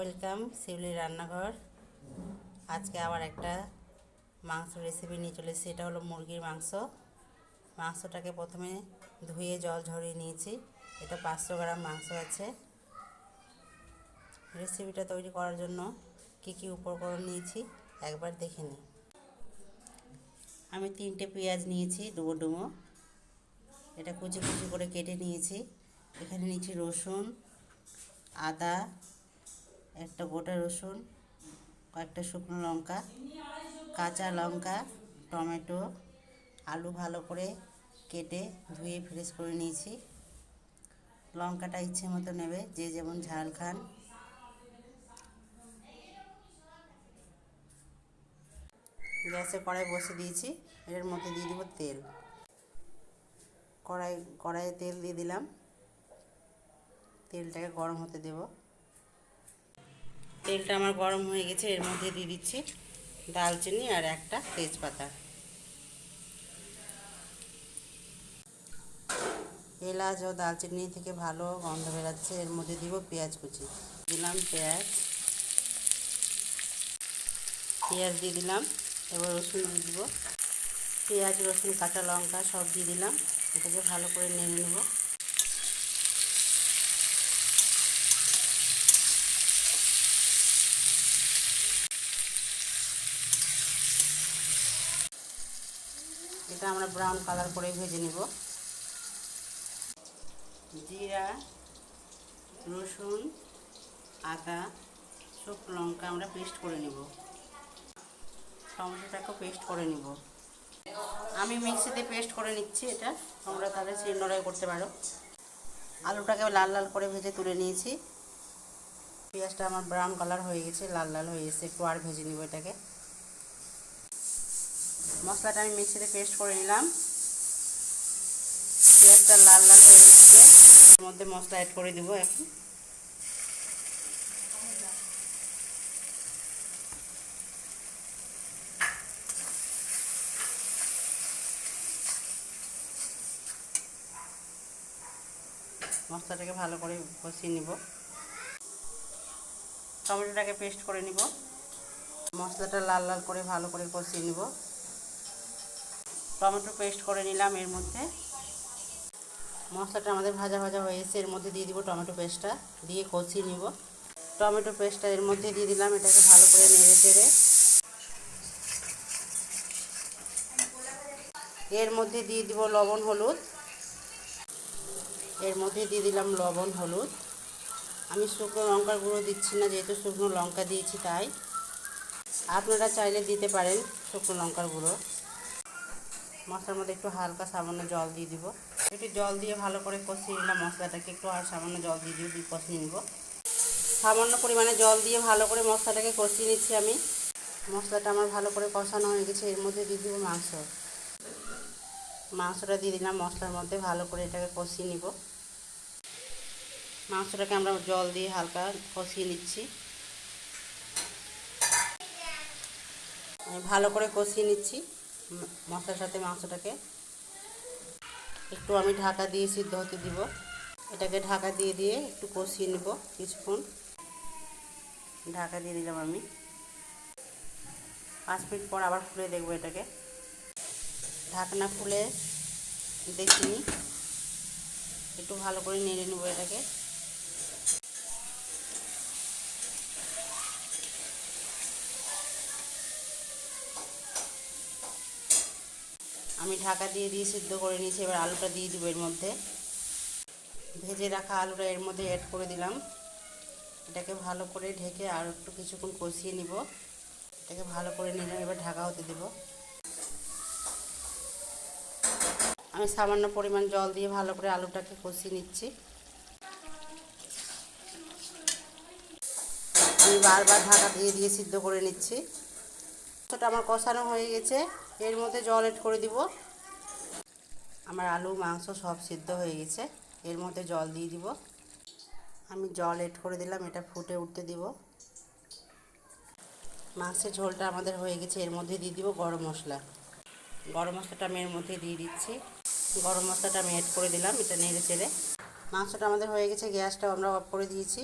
Welcome শিউলি রান্নাঘর। আজকে আবার একটা মাংস রেসিপি নিয়ে চলে এসেছি। এটা হলো মুরগির মাংস। মাংসটাকে প্রথমে ধুয়ে জল ঝরিয়ে নিয়েছি। এটা পাঁচশো গ্রাম মাংস আছে। রেসিপিটা তৈরি করার জন্য কী কী উপকরণ নিয়েছি একবার দেখে নিই। আমি তিনটে পেঁয়াজ নিয়েছি ডুবো ডুবো এটা কুচি কুচি করে কেটে নিয়েছি। এখানে নিয়েছি রসুন, আদা একটা গোটা রসুন, কয়েকটা শুকনো লঙ্কা, কাঁচা লঙ্কা, টমেটো, আলু ভালো করে কেটে ধুয়ে ফ্রেশ করে নিয়েছি। লঙ্কাটা ইচ্ছে মতো নেবে, যে যেমন ঝাল খান। গ্যাসে কড়াই বসে দিয়েছি, এর মধ্যে দিয়ে দিব তেল। কড়াই, কড়াইয়ে তেল দিয়ে দিলাম। তেলটাকে গরম হতে দেব। তেলটা আমার গরম হয়ে গেছে, এর মধ্যে দিয়ে দিচ্ছি দালচিনি আর একটা তেজপাতা। এলাচ ও দালচিনি থেকে ভালো গন্ধ বেরাচ্ছে, এর মধ্যে দিব পেঁয়াজ কুচি। দিলাম পেঁয়াজ। পেঁয়াজ দিয়ে দিলাম, এবার রসুন দিয়ে দিব। পেঁয়াজ, রসুন, কাঁচা লঙ্কা সব দিয়ে দিলাম, এটাকে ভালো করে নেড়ে নেব। এটা আমরা ব্রাউন কালার করে ভেজে নেব। জিরা, রসুন, আদা, শুকনো লঙ্কা আমরা পেস্ট করে নেব। টমেটোটাকেও পেস্ট করে নিব। আমি মিক্সিতে পেস্ট করে নিচ্ছি এটা। তোমরা তাহলে শিলনোড়াই করতে পারো। আলুটাকে লাল লাল করে ভেজে তুলে নিয়েছি। পেঁয়াজটা আমার ব্রাউন কালার হয়ে গেছে, লাল লাল হয়ে গেছে, একটু আর ভেজে নিব এটাকে। মশলাটা আমি মিক্সিতে পেস্ট করে নিলাম। পেঁয়াজটা লাল লাল হয়ে গেছে এর মধ্যে মশলা অ্যাড করে দেবো এখন। মশলাটাকে ভালো করে কষিয়ে নিব। টমেটোটাকে পেস্ট করে নিব। মশলাটা লাল লাল করে ভালো করে কষিয়ে নিব। টমেটো পেস্ট করে নিলাম এর মধ্যে। মশলাটা আমাদের ভাজা ভাজা হয়েছে এর মধ্যে দিয়ে দিব টমেটো পেস্টটা, দিয়ে কষিয়ে নিব। টমেটো পেস্টটা এর মধ্যে দিয়ে দিলাম, এটাকে ভালো করে নেড়ে চেড়ে। এর মধ্যে দিয়ে দিব লবণ, হলুদ। এর মধ্যে দিয়ে দিলাম লবণ, হলুদ। আমি শুকনো লঙ্কার গুঁড়ো দিচ্ছি না, যেহেতু শুকনো লঙ্কা দিয়েছি তাই। আপনারা চাইলে দিতে পারেন শুকনো লঙ্কার গুঁড়ো। মশলার মধ্যে একটু হালকা সামান্য জল দিয়ে দিব। একটু জল দিয়ে ভালো করে কষিয়ে নিলাম মশলাটাকে, একটু আর সামান্য জল দিয়ে দিয়ে দিয়ে কষিয়ে নিব। সামান্য পরিমাণে জল দিয়ে ভালো করে মশলাটাকে কষিয়ে নিচ্ছি আমি। মশলাটা আমার ভালো করে কষানো হয়ে গেছে, এর মধ্যে দিয়ে দিব মাংস। মাংসটা দিয়ে দিলাম মশলার মধ্যে, ভালো করে এটাকে কষিয়ে নিব। মাংসটাকে আমরা জল দিয়ে হালকা কষিয়ে নিচ্ছি। ভালো করে কষিয়ে নিচ্ছি। মশলার সাথে মাংসটাকে একটু আমি ঢাকা দিয়ে সিদ্ধ হতে দিব। এটাকে ঢাকা দিয়ে দিয়ে একটু কষিয়ে নিব কিছুক্ষণ। ঢাকা দিয়ে দিলাম আমি। পাঁচ মিনিট পর আবার খুলে দেখব এটাকে। ঢাকনা খুলে দেখিনি। একটু ভালো করে নেড়ে নেব এটাকে। আমি ঢাকা দিয়ে দিয়ে সিদ্ধ করে নিয়েছি, এবার আলুটা দিয়ে দেবো এর মধ্যে। ভেজে রাখা আলুটা এর মধ্যে অ্যাড করে দিলাম। এটাকে ভালো করে ঢেকে আর একটু কিছুক্ষণ কষিয়ে নিব। এটাকে ভালো করে নিলাম এবার ঢাকা হতে দেবো। আমি সামান্য পরিমাণ জল দিয়ে ভালো করে আলুটাকে কষিয়ে নিচ্ছি। আমি বারবার ঢাকা দিয়ে দিয়ে সিদ্ধ করে নিচ্ছি। আমার কষানো হয়ে গেছে। এর মধ্যে জল এড করে দিব। আমার আলু, মাংস সব সিদ্ধ হয়ে গেছে। এর মধ্যে জল দিয়ে দিব। আমি জল এড করে দিলাম, এটা ফুটে উঠতে দিব। মাংসের ঝোলটা আমাদের হয়ে গেছে, এর মধ্যে দিয়ে দিব গরম মশলা। গরম মশলাটা আমি এর মধ্যে দিয়ে দিচ্ছি। গরম মশলাটা আমি অ্যাড করে দিলাম, এটা নেড়ে চেড়ে। মাংসটা আমাদের হয়ে গেছে গ্যাসটা আমরা অফ করে দিয়েছি।